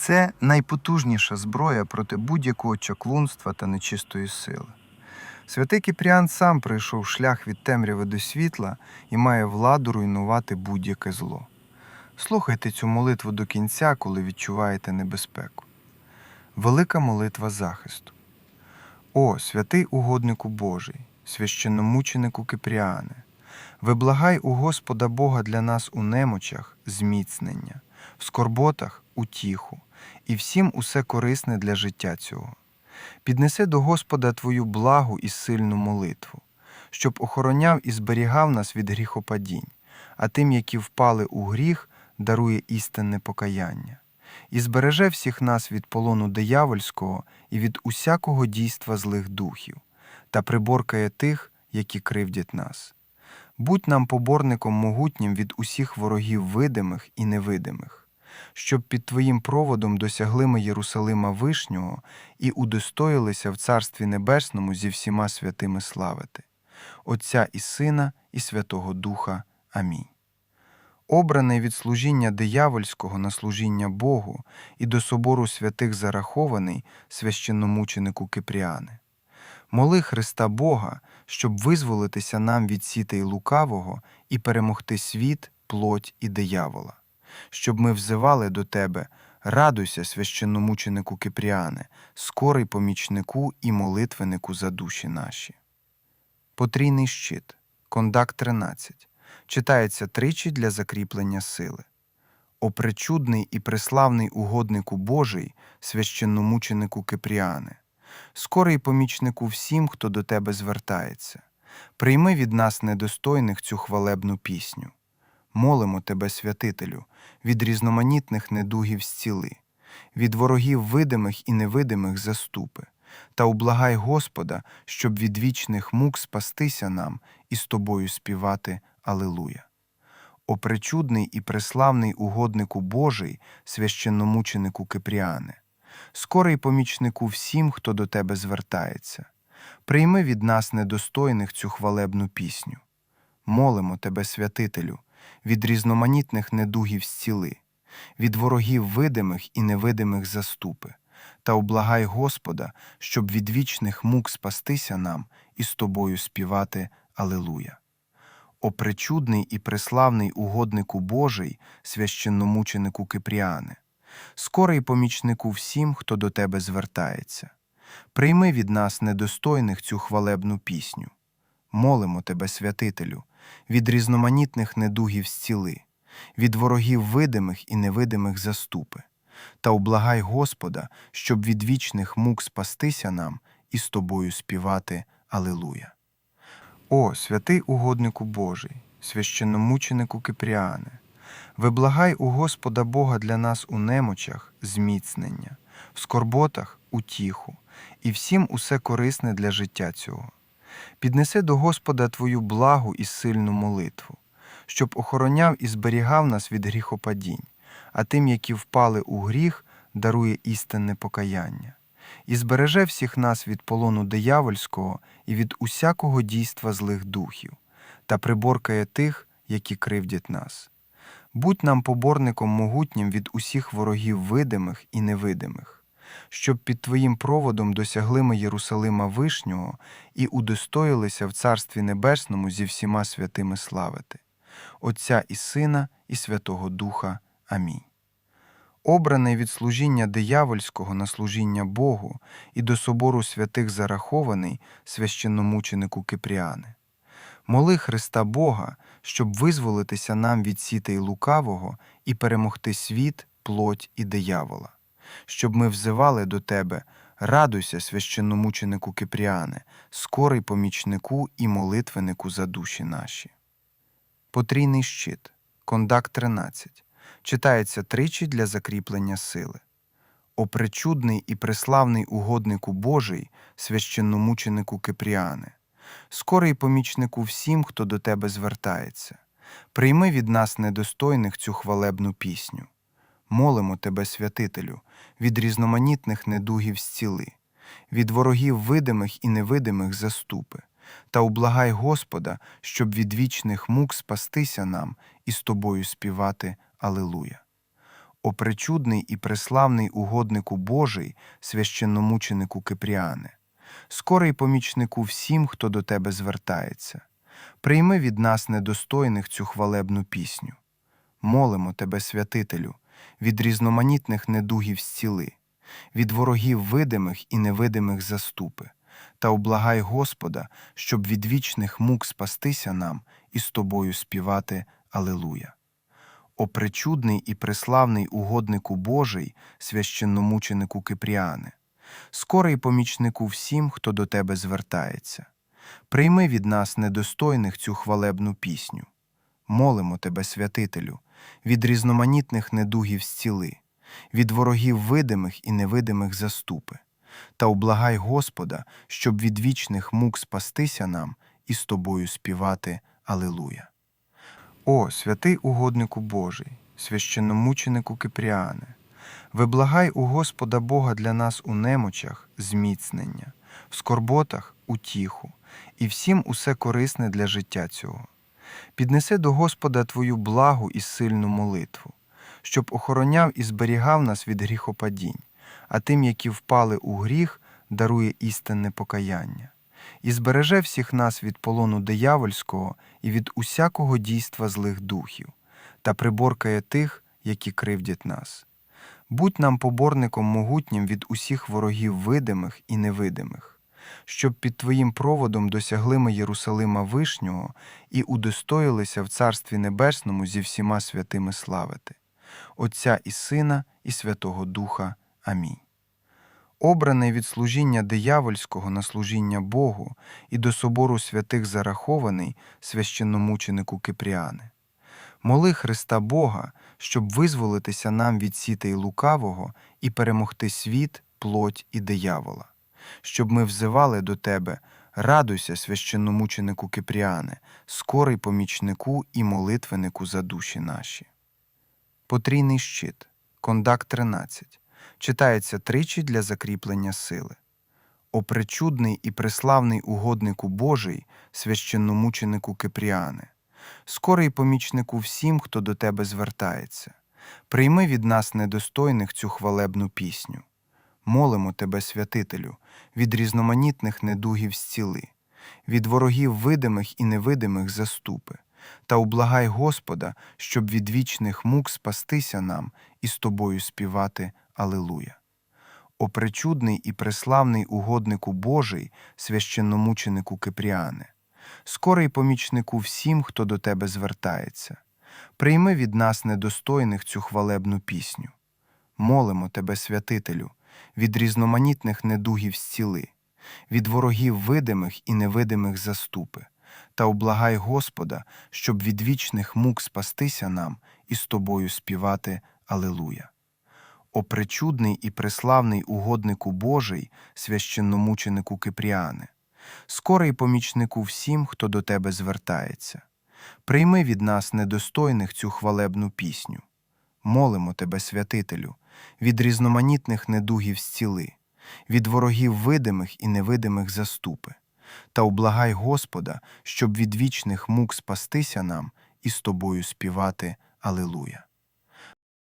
Це найпотужніша зброя проти будь-якого чаклунства та нечистої сили. Святий Кіпріан сам пройшов шлях від темряви до світла і має владу руйнувати будь-яке зло. Слухайте цю молитву до кінця, коли відчуваєте небезпеку. Велика молитва захисту. О, святий угоднику Божий, священномученику Кипріане, виблагай у Господа Бога для нас у немочах зміцнення, в скорботах утіху, і всім усе корисне для життя цього. Піднеси до Господа твою благу і сильну молитву, щоб охороняв і зберігав нас від гріхопадінь, а тим, які впали у гріх, дарує істинне покаяння, і збереже всіх нас від полону диявольського і від усякого дійства злих духів, та приборкає тих, які кривдять нас. Будь нам поборником могутнім від усіх ворогів видимих і невидимих, щоб під Твоїм проводом досягли ми Єрусалима Вишнього і удостоїлися в Царстві Небесному зі всіма святими славити, Отця і Сина, і Святого Духа. Амінь. Обраний від служіння диявольського на служіння Богу і до собору святих зарахований священномученику Кипріане. Моли Христа Бога, щоб визволитися нам від сітей лукавого і перемогти світ, плоть і диявола, щоб ми взивали до Тебе, радуйся, священномученику Кипріане, скорий помічнику і молитвенику за душі наші. Потрійний щит, кондак 13, читається тричі для закріплення сили. О пречудний і преславний угоднику Божий, священномученику Кипріане, скорий помічнику всім, хто до тебе звертається. Прийми від нас недостойних цю хвалебну пісню. Молимо тебе, святителю, від різноманітних недугів зціли, від ворогів видимих і невидимих заступи, та ублагай Господа, щоб від вічних мук спастися нам і з тобою співати Алилуя. О пречудний і преславний угоднику Божий, священномученику Кипріане, скорий помічнику всім, хто до тебе звертається. Прийми від нас недостойних цю хвалебну пісню. Молимо тебе, святителю, від різноманітних недугів зціли, від ворогів видимих і невидимих заступи, та облагай Господа, щоб від вічних мук спастися нам і з тобою співати Алилуя. О пречудний і преславний угоднику Божий, священномученику Кипріане, скорий помічнику всім, хто до тебе звертається. Прийми від нас недостойних цю хвалебну пісню. Молимо тебе, святителю, від різноманітних недугів зціли, від ворогів видимих і невидимих заступи, та облагай Господа, щоб від вічних мук спастися нам і з тобою співати Алилуя. О, святий угоднику Божий, священномученику Кипріане, виблагай у Господа Бога для нас у немочах зміцнення, в скорботах утіху, і всім усе корисне для життя цього. Піднеси до Господа твою благу і сильну молитву, щоб охороняв і зберігав нас від гріхопадінь, а тим, які впали у гріх, дарує істинне покаяння, і збереже всіх нас від полону диявольського і від усякого дійства злих духів, та приборкає тих, які кривдять нас. Будь нам поборником могутнім від усіх ворогів видимих і невидимих, щоб під Твоїм проводом досягли ми Єрусалима Вишнього і удостоїлися в Царстві Небесному зі всіма святими славити, Отця і Сина, і Святого Духа. Амінь. Обраний від служіння диявольського на служіння Богу і до собору святих зарахований священномученику Кипріане. Моли Христа Бога, щоб визволитися нам від сітей лукавого і перемогти світ, плоть і диявола, щоб ми взивали до Тебе, радуйся, священномученику Кипріане, скорий помічнику і молитвенику за душі наші. Потрійний щит, кондак 13, читається тричі для закріплення сили. О пречудний і преславний угоднику Божий, священномученику Кипріане, скорий помічнику всім, хто до тебе звертається. Прийми від нас недостойних цю хвалебну пісню. Молимо тебе, святителю, від різноманітних недугів зціли, від ворогів видимих і невидимих заступи, та ублагай Господа, щоб від вічних мук спастися нам і з тобою співати Алилуя. О пречудний і преславний угоднику Божий, священномученику Кипріане, скорий помічнику всім, хто до тебе звертається. Прийми від нас недостойних цю хвалебну пісню. Молимо тебе, святителю, від різноманітних недугів зціли, від ворогів видимих і невидимих заступи, та облагай Господа, щоб від вічних мук спастися нам і з тобою співати Алилуя. О пречудний і преславний угоднику Божий, священномученику Кипріане, скорий помічнику всім, хто до тебе звертається. Прийми від нас недостойних цю хвалебну пісню. Молимо тебе, святителю, від різноманітних недугів зціли, від ворогів видимих і невидимих заступи, та облагай Господа, щоб від вічних мук спастися нам і з тобою співати Алилуя. О, святий угоднику Божий, священномученику Кипріане, виблагай у Господа Бога для нас у немочах зміцнення, в скорботах утіху, і всім усе корисне для життя цього. Піднеси до Господа твою благу і сильну молитву, щоб охороняв і зберігав нас від гріхопадінь, а тим, які впали у гріх, дарує істинне покаяння, і збереже всіх нас від полону диявольського і від усякого дійства злих духів, та приборкає тих, які кривдять нас. Будь нам поборником могутнім від усіх ворогів видимих і невидимих, щоб під Твоїм проводом досягли ми Єрусалима Вишнього і удостоїлися в Царстві Небесному зі всіма святими славити, Отця і Сина, і Святого Духа. Амінь. Обраний від служіння диявольського на служіння Богу і до собору святих зарахований священномученику Кипріане. Моли Христа Бога, щоб визволитися нам від сітей лукавого і перемогти світ, плоть і диявола, щоб ми взивали до Тебе, радуйся, священномученику Кипріане, скорий помічнику і молитвенику за душі наші. Потрійний щит, кондак 13, читається тричі для закріплення сили. О пречудний і преславний угоднику Божий, священномученику Кипріане, скорий помічнику всім, хто до тебе звертається. Прийми від нас недостойних цю хвалебну пісню. Молимо тебе, святителю, від різноманітних недугів зціли, від ворогів видимих і невидимих заступи, та облагай Господа, щоб від вічних мук спастися нам і з тобою співати Алилуя. О пречудний і преславний угоднику Божий, священномученику Кипріане, скорий помічнику всім, хто до тебе звертається. Прийми від нас недостойних цю хвалебну пісню. Молимо тебе, святителю, від різноманітних недугів зціли, від ворогів видимих і невидимих заступи, та облагай Господа, щоб від вічних мук спастися нам і з тобою співати Алилуя. О пречудний і преславний угоднику Божий, священномученику Кипріане, скорий помічнику всім, хто до тебе звертається. Прийми від нас недостойних цю хвалебну пісню. Молимо тебе, святителю, від різноманітних недугів зціли, від ворогів видимих і невидимих заступи, та облагай Господа, щоб від вічних мук спастися нам і з тобою співати Алилуя.